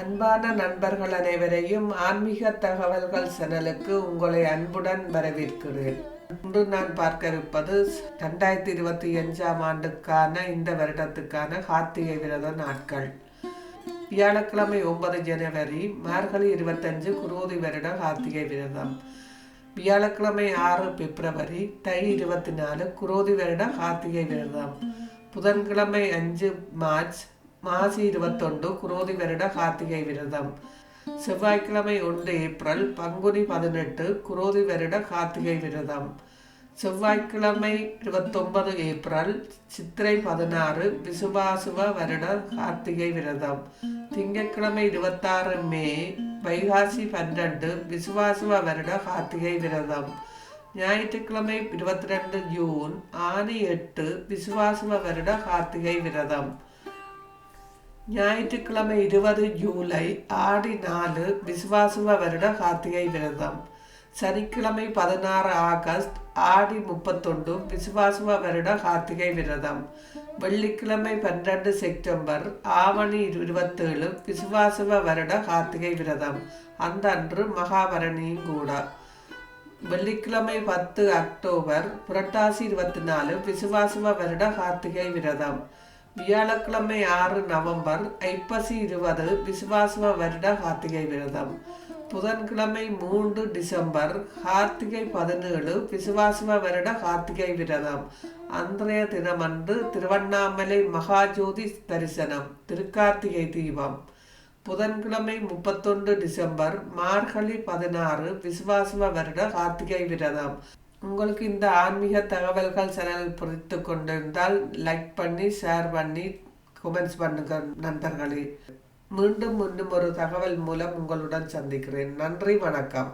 அன்பான நண்பர்கள் அனைவரையும் ஆன்மீக தகவல்கள் சேனலுக்கு உங்களை அன்புடன் வரவேற்கிறேன். இன்று நான் பார்க்க இருப்பது ரெண்டாயிரத்தி இருபத்தி அஞ்சாம் ஆண்டுக்கான இந்த வருடத்துக்கான கார்த்திகை விரத நாட்கள். வியாழக்கிழமை ஒன்பது ஜனவரி மார்கழி இருபத்தஞ்சு குரோதி வருட கார்த்திகை விரதம். வியாழக்கிழமை ஆறு பிப்ரவரி தை இருபத்தி நாலு குரோதி வருட கார்த்திகை விரதம். புதன்கிழமை அஞ்சு மார்ச் மாசி இருபத்தொன்று குரோதி வருட கார்த்திகை விரதம். செவ்வாய்க்கிழமை ஒன்று ஏப்ரல் பங்குனி பதினெட்டு குரோதி வருட கார்த்திகை விரதம். செவ்வாய்க்கிழமை இருபத்தொன்பது ஏப்ரல் சித்திரை பதினாறு விசுபாசுவ வருட கார்த்திகை விரதம். திங்கட்கிழமை இருபத்தாறு மே வைகாசி பன்னெண்டு விசுவாசுவ வருட கார்த்திகை விரதம். ஞாயிற்றுக்கிழமை இருபத்தி ரெண்டு ஜூன் ஆனி எட்டு விசுவாசுவ வருட கார்த்திகை விரதம். ஞாயிற்றுக்கிழமை இருபது ஜூலை ஆடி நாலு விசுவாசுவ வருட கார்த்திகை விரதம். சனிக்கிழமை பதினாறு ஆகஸ்ட் ஆடி முப்பத்தொன்று விசுவாசுவ வருட கார்த்திகை விரதம். வெள்ளிக்கிழமை பன்னிரண்டு செப்டம்பர் ஆவணி இருபத்தேழு விசுவாசுவ வருட கார்த்திகை விரதம். அந்த அன்று மகாபரணியும் கூட. வெள்ளிக்கிழமை பத்து அக்டோபர் புரட்டாசி இருபத்தி நாலு விசுவாசுவ வருட கார்த்திகை விரதம். வியாழக்கிழமை ஆறு நவம்பர் ஐப்பசி இருபது விசுவாசம வருட கார்த்திகை விரதம். புதன்கிழமை மூன்று டிசம்பர் கார்த்திகை பதினேழு விசுவாசம வருட கார்த்திகை விரதம். அன்றைய தினமன்று திருவண்ணாமலை மகாஜோதி தரிசனம் திருக்கார்த்திகை தீபம். புதன்கிழமை முப்பத்தொன்று டிசம்பர் மார்கழி பதினாறு விசுவாசம வருட கார்த்திகை விரதம். உங்களுக்கு இந்த ஆன்மீக தகவல்கள் சேனல் பிடித்து கொண்டிருந்தால் லைக் பண்ணி ஷேர் பண்ணி கமெண்ட்ஸ் பண்ணுங்க நண்பர்களே. மீண்டும் மீண்டும் ஒரு தகவல் மூலம் உங்களுடன் சந்திக்கிறேன். நன்றி வணக்கம்.